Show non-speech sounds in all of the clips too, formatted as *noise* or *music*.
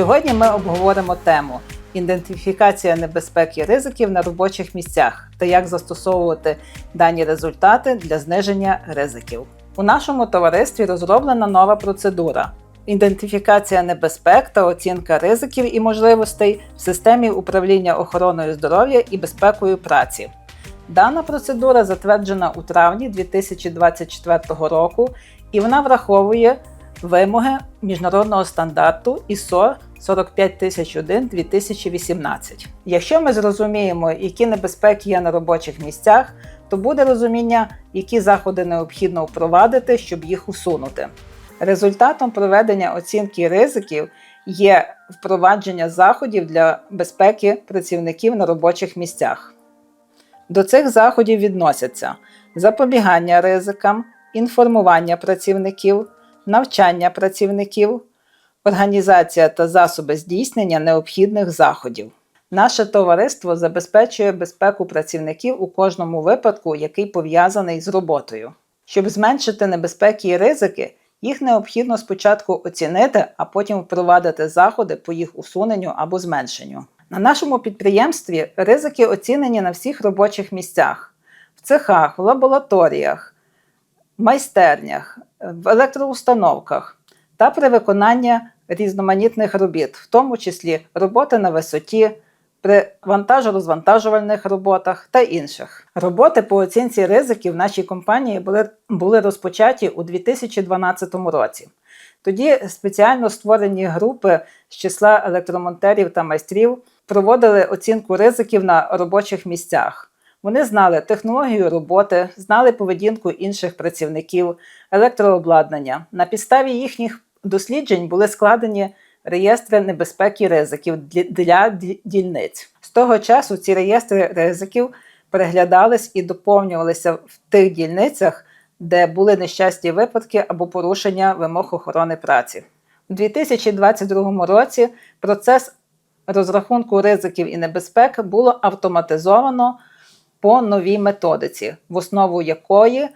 Сьогодні ми обговоримо тему ідентифікація небезпек і ризиків на робочих місцях та як застосовувати дані результати для зниження ризиків. У нашому товаристві розроблена нова процедура. Ідентифікація небезпек та оцінка ризиків і можливостей в системі управління охороною здоров'я і безпекою праці. Дана процедура затверджена у травні 2024 року і вона враховує вимоги міжнародного стандарту ISO 45001 2018. Якщо ми зрозуміємо, які небезпеки є на робочих місцях, то буде розуміння, які заходи необхідно впровадити, щоб їх усунути. Результатом проведення оцінки ризиків є впровадження заходів для безпеки працівників на робочих місцях. До цих заходів відносяться запобігання ризикам, інформування працівників, навчання працівників, організація та засоби здійснення необхідних заходів. Наше товариство забезпечує безпеку працівників у кожному випадку, який пов'язаний з роботою. Щоб зменшити небезпеки і ризики, їх необхідно спочатку оцінити, а потім впровадити заходи по їх усуненню або зменшенню. На нашому підприємстві ризики оцінені на всіх робочих місцях, в цехах, в лабораторіях, майстернях, в електроустановках та при виконанні різноманітних робіт, в тому числі роботи на висоті, при вантажо-розвантажувальних роботах та інших. Роботи по оцінці ризиків в нашій компанії були, були розпочаті у 2012 році. Тоді спеціально створені групи з числа електромонтерів та майстрів проводили оцінку ризиків на робочих місцях. Вони знали технологію роботи, знали поведінку інших працівників, електрообладнання. На підставі їхніх досліджень були складені реєстри небезпеки ризиків для дільниць. З того часу ці реєстри ризиків переглядались і доповнювалися в тих дільницях, де були нещасті випадки або порушення вимог охорони праці. У 2022 році процес розрахунку ризиків і небезпек було автоматизовано по новій методиці, в основу якої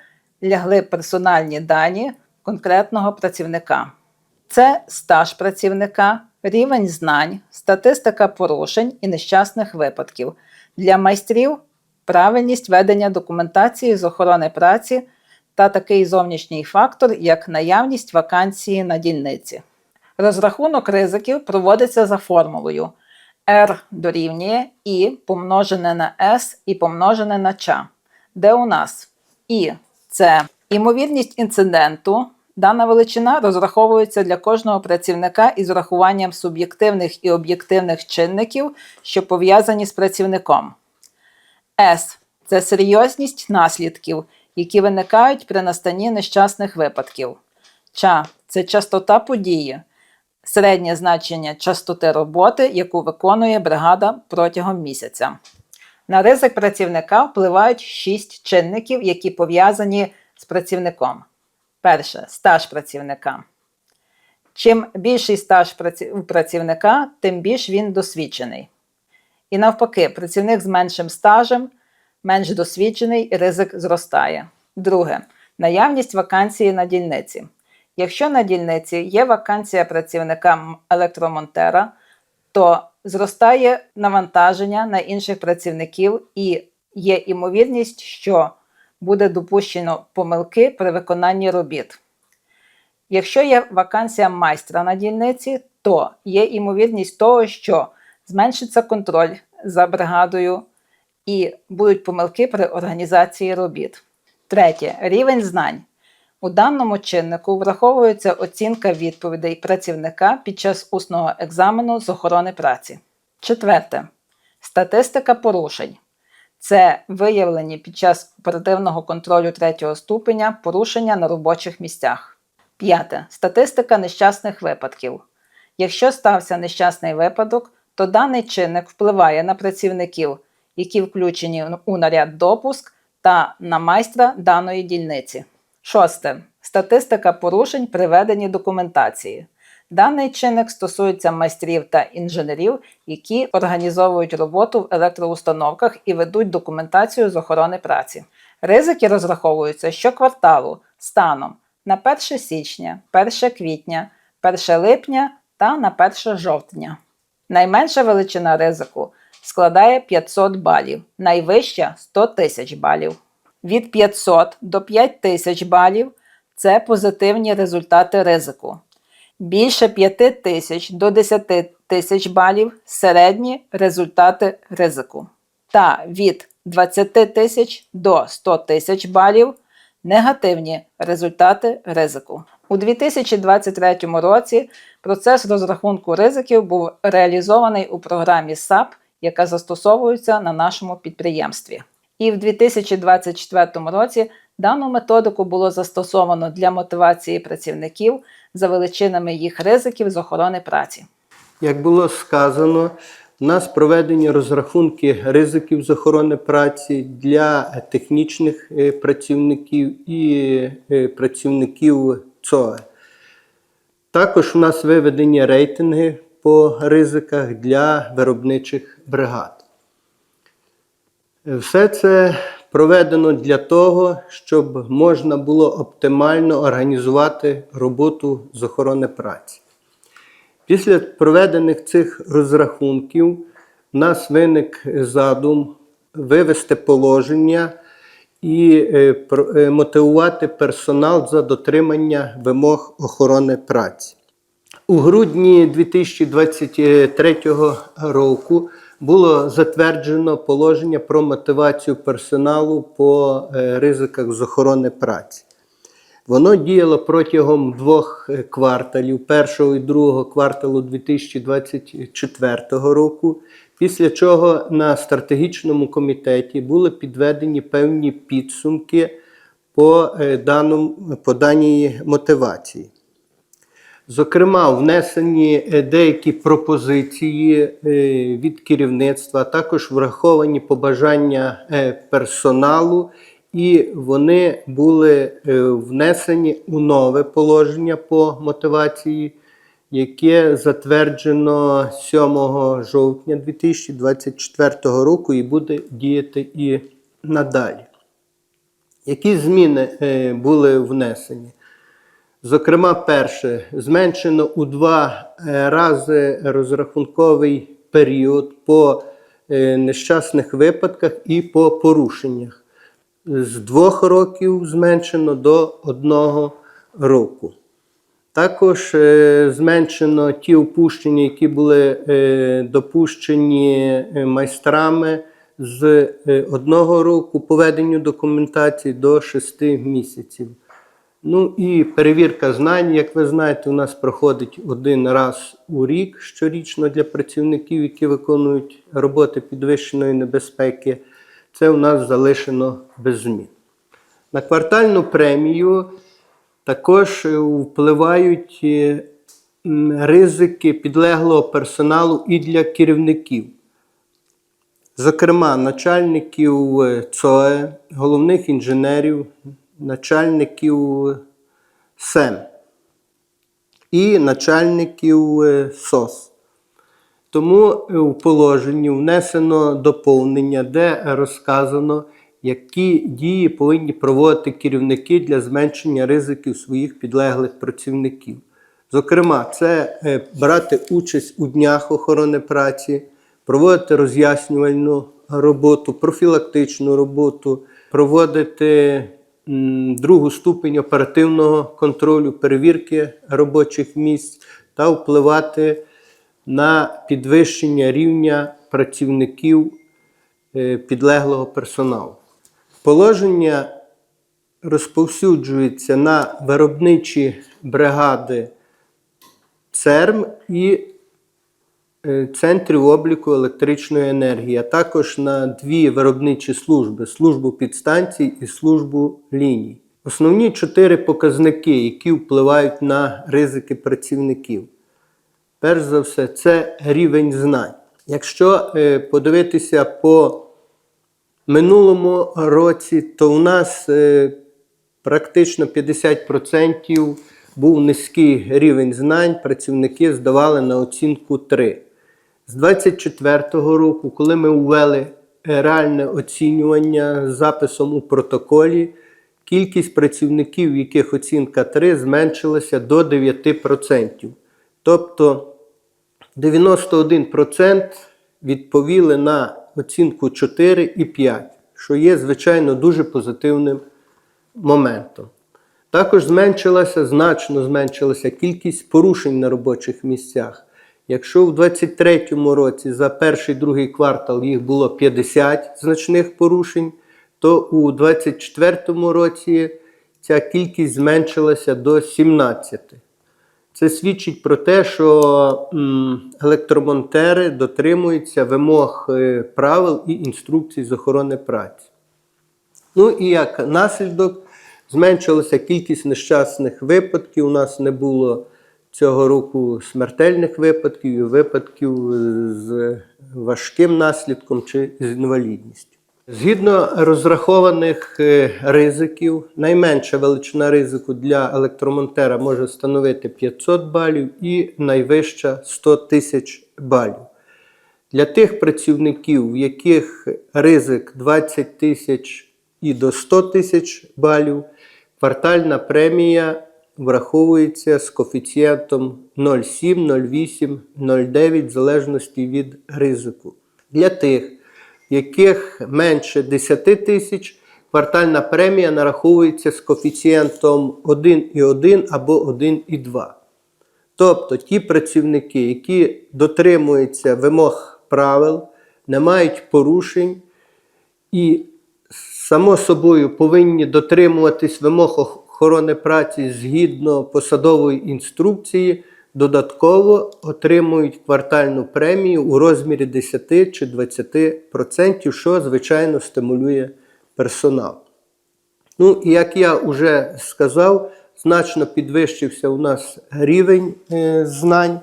лягли персональні дані конкретного працівника. Це стаж працівника, рівень знань, статистика порушень і нещасних випадків. Для майстрів правильність ведення документації з охорони праці та такий зовнішній фактор, як наявність вакансії на дільниці. Розрахунок ризиків проводиться за формулою R дорівнює І помножене на S і помножене на Ч, де у нас І це імовірність інциденту. Дана величина розраховується для кожного працівника із урахуванням суб'єктивних і об'єктивних чинників, що пов'язані з працівником. С це серйозність наслідків, які виникають при настанні нещасних випадків. Ч це частота події, середнє значення частоти роботи, яку виконує бригада протягом місяця. На ризик працівника впливають шість чинників, які пов'язані з працівником. Перше стаж працівника. Чим більший стаж у працівника, тим більш він досвідчений. І навпаки, працівник з меншим стажем, менш досвідчений, ризик зростає. Друге наявність вакансії на дільниці. Якщо на дільниці є вакансія працівника електромонтера, то зростає навантаження на інших працівників і є імовірність, що буде допущено помилки при виконанні робіт. Якщо є вакансія майстра на дільниці, то є імовірність того, що зменшиться контроль за бригадою і будуть помилки при організації робіт. Третє рівень знань. У даному чиннику враховується оцінка відповідей працівника під час усного екзамену з охорони праці. Четверте. Статистика порушень. Це виявлені під час оперативного контролю третього ступеня порушення на робочих місцях. П'яте. Статистика нещасних випадків. Якщо стався нещасний випадок, то даний чинник впливає на працівників, які включені у наряд допуск та на майстра даної дільниці. Шосте. Статистика порушень при веденні документації. Даний чинник стосується майстрів та інженерів, які організовують роботу в електроустановках і ведуть документацію з охорони праці. Ризики розраховуються щокварталу станом на 1 січня, 1 квітня, 1 липня та на 1 жовтня. Найменша величина ризику складає 500 балів, найвища 100 тисяч балів. Від 500 до 5000 балів це позитивні результати ризику. Більше 5 тисяч до 10 тисяч балів середні результати ризику. Та від 20 тисяч до 100 тисяч балів негативні результати ризику. У 2023 році процес розрахунку ризиків був реалізований у програмі САП, яка застосовується на нашому підприємстві. І в 2024 році дану методику було застосовано для мотивації працівників за величинами їх ризиків з охорони праці. Як було сказано, у нас проведені розрахунки ризиків з охорони праці для технічних е, працівників і е, працівників ЦОЕ. Також у нас виведені рейтинги по ризиках для виробничих бригад. Все це проведено для того, щоб можна було оптимально організувати роботу з охорони праці. Після проведених цих розрахунків у нас виник задум вивести положення і е, е, мотивувати персонал за дотримання вимог охорони праці. У грудні 2023 року було затверджено положення про мотивацію персоналу по е, ризиках з охорони праці. Воно діяло протягом двох е, кварталів, першого і другого кварталу 2024 року, після чого на стратегічному комітеті були підведені певні підсумки по, е, даному, по даній мотивації. Зокрема, внесені е, деякі пропозиції е, від керівництва, також враховані побажання е, персоналу, і вони були внесені у нове положення по мотивації, яке затверджено 7 жовтня 2024 року і буде діяти і надалі. Які зміни були внесені? Зокрема, перше, зменшено у два е, рази розрахунковий період по е, нещасних випадках і по порушеннях. З двох років зменшено до одного року. Також е, зменшено ті опущення, які були допущені майстрами з одного року по веденню документації до 6 місяців. Ну і перевірка знань, як ви знаєте, у нас проходить один раз у рік щорічно для працівників, які виконують роботи підвищеної небезпеки. Це у нас залишено без змін. На квартальну премію також впливають е, ризики підлеглого персоналу і для керівників. Зокрема, начальників е, ЦОЕ, головних інженерів, начальників СЕМ і начальників е, СОС. Тому е, у положенні внесено доповнення, де розказано, які дії повинні проводити керівники для зменшення ризиків своїх підлеглих працівників. Зокрема, це е, брати участь у днях охорони праці, проводити роз'яснювальну роботу, профілактичну роботу, проводити другу ступень оперативного контролю, перевірки робочих місць та впливати на підвищення рівня працівників е, підлеглого персоналу. Положення розповсюджується на виробничі бригади ЦЕРМ і центрів обліку електричної енергії, а також на дві виробничі служби службу підстанцій і службу ліній. Основні чотири показники, які впливають на ризики працівників. Перш за все, це рівень знань. Якщо е, подивитися по минулому році, то у нас е, практично 50% був низький рівень знань, працівники здавали на оцінку 3. З 24-го року, коли ми ввели реальне оцінювання з записом у протоколі, кількість працівників, в яких оцінка 3, зменшилася до 9%. Тобто 91% відповіли на оцінку 4 і 5, що є, звичайно, дуже позитивним моментом. Також зменшилася, значно зменшилася кількість порушень на робочих місцях. Якщо в 2023 році за перший другий квартал їх було 50 значних порушень, то у 2024 році ця кількість зменшилася до 17. Це свідчить про те, що електромонтери дотримуються вимог е, правил і інструкцій з охорони праці. Ну і як наслідок зменшилася кількість нещасних випадків. У нас не було цього року смертельних випадків і випадків з важким наслідком чи з інвалідністю. Згідно розрахованих е, ризиків, найменша величина ризику для електромонтера може становити 500 балів і найвища 100 тисяч балів. Для тих працівників, в яких ризик 20 тисяч і до 100 тисяч балів, квартальна премія враховується з коефіцієнтом 0,7, 0,8, 0,9 в залежності від ризику. Для тих, яких менше 10 тисяч, квартальна премія нараховується з коефіцієнтом 1,1 або 1,2. Тобто ті працівники, які дотримуються вимог правил, не мають порушень і, само собою, повинні дотримуватись вимог охорони праці згідно посадової інструкції, додатково отримують квартальну премію у розмірі 10 чи 20%, що, звичайно, стимулює персонал. Ну, і як я вже сказав, значно підвищився у нас рівень е, знань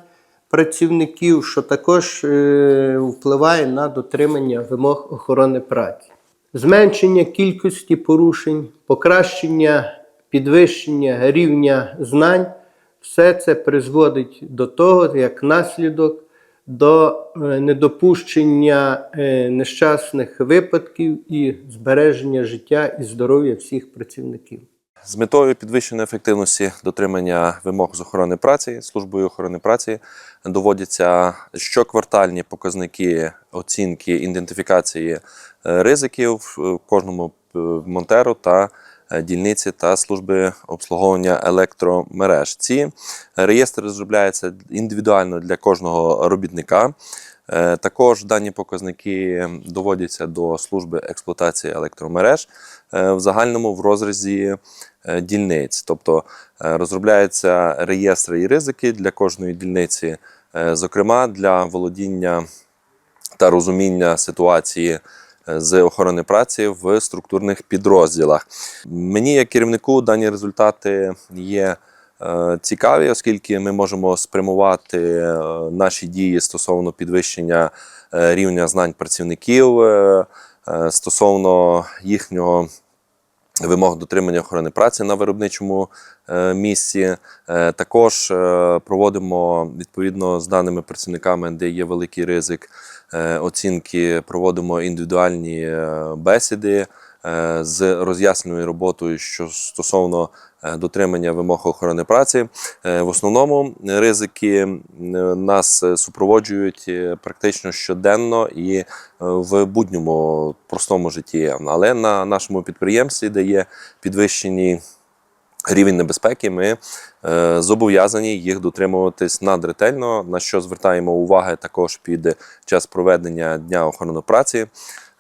працівників, що також е, впливає на дотримання вимог охорони праці. Зменшення кількості порушень, покращення підвищення рівня знань, все це призводить до того, як наслідок до е, недопущення е, нещасних випадків і збереження життя і здоров'я всіх працівників. З метою підвищення ефективності дотримання вимог з охорони праці службою охорони праці доводяться щоквартальні показники оцінки ідентифікації е, ризиків е, кожному монтеру та дільниці та служби обслуговування електромереж. Ці реєстри розробляються індивідуально для кожного робітника. Е, Також дані показники доводяться до служби експлуатації електромереж е, в загальному в розрізі е, дільниць. Тобто е, розробляються реєстри і ризики для кожної дільниці, е, зокрема для володіння та розуміння ситуації е, з охорони праці в структурних підрозділах. Мені, як керівнику, дані результати є е, цікаві, оскільки ми можемо спрямувати е, наші дії стосовно підвищення е, рівня знань працівників, стосовно їхнього вимог дотримання охорони праці на виробничому місці. Також проводимо відповідно з даними працівниками, де є великий ризик оцінки, проводимо індивідуальні е, бесіди е, з роз'ясненою роботою, що стосовно е, дотримання вимог охорони праці. Е, В основному ризики е, нас е, супроводжують е, практично щоденно і е, в будньому простому житті. Але на нашому підприємстві, де є підвищені рівень небезпеки, ми е, зобов'язані їх дотримуватись надретельно, на що звертаємо увагу також під час проведення дня охорони праці.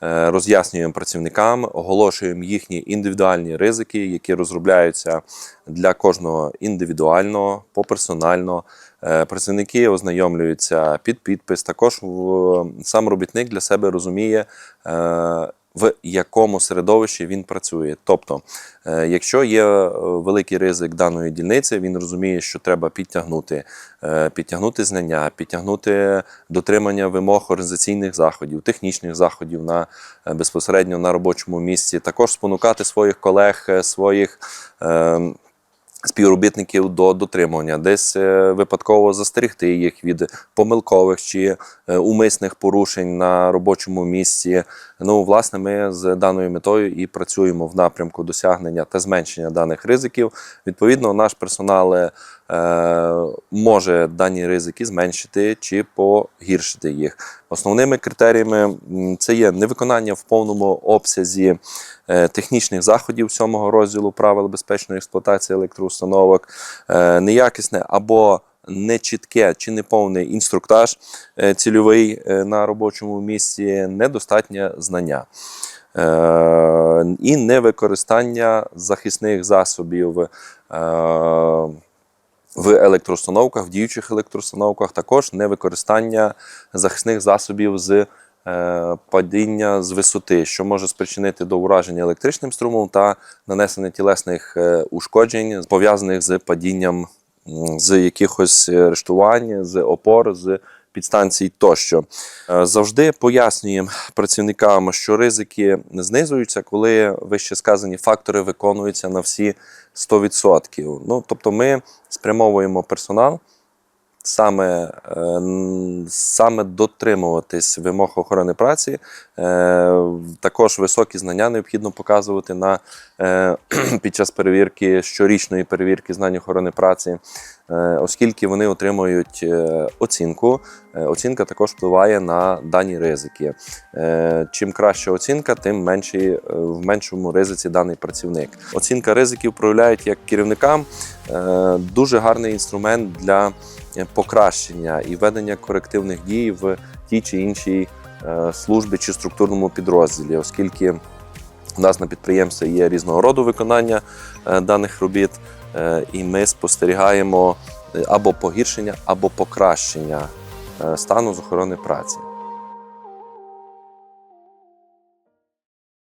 Е, Роз'яснюємо працівникам, оголошуємо їхні індивідуальні ризики, які розробляються для кожного індивідуально, поперсонально. Е, Працівники ознайомлюються під підпис. Також сам робітник для себе розуміє, е, в якому середовищі він працює. Тобто, е, якщо є е, великий ризик даної дільниці, він розуміє, що треба підтягнути, е, підтягнути знання, підтягнути дотримання вимог організаційних заходів, технічних заходів на безпосередньо на робочому місці. Також спонукати своїх колег, своїх. Співробітників до дотримання, десь е, випадково застерегти їх від помилкових чи е, умисних порушень на робочому місці, Ну, власне, ми з даною метою і працюємо в напрямку досягнення та зменшення даних ризиків. Відповідно, наш персонал е, може дані ризики зменшити чи погіршити їх. Основними критеріями це є невиконання в повному обсязі е, технічних заходів сьомого розділу правил безпечної експлуатації електроустановок, е, неякісне або нечітке чи неповний інструктаж е, цільовий е, на робочому місці, недостатнє знання. Е, І невикористання захисних засобів е, в електроустановках, в діючих електроустановках, також невикористання захисних засобів з е, падіння з висоти, що може спричинити до ураження електричним струмом та нанесення тілесних е, ушкоджень, пов'язаних з падінням з якихось е, рештувань, з опор, з підстанцій тощо. Е, Завжди пояснюємо працівникам, що ризики знизуються, коли вище сказані фактори виконуються на всі 100%. Ну, тобто ми спрямовуємо персонал саме, е, саме дотримуватись вимог охорони праці. Е, Також високі знання необхідно показувати на, е, *clears throat* під час перевірки щорічної перевірки знань охорони праці, оскільки вони отримують оцінку. Оцінка також впливає на дані ризики. Чим краща оцінка, тим менший, е, в меншому ризиці даний працівник. Оцінка ризиків проявляють як керівникам дуже гарний інструмент для покращення і ведення корективних дій в тій чи іншій е, службі чи структурному підрозділі, оскільки у нас на підприємстві є різного роду виконання е, даних робіт, е, і ми спостерігаємо е, або погіршення, або покращення е, стану з охорони праці.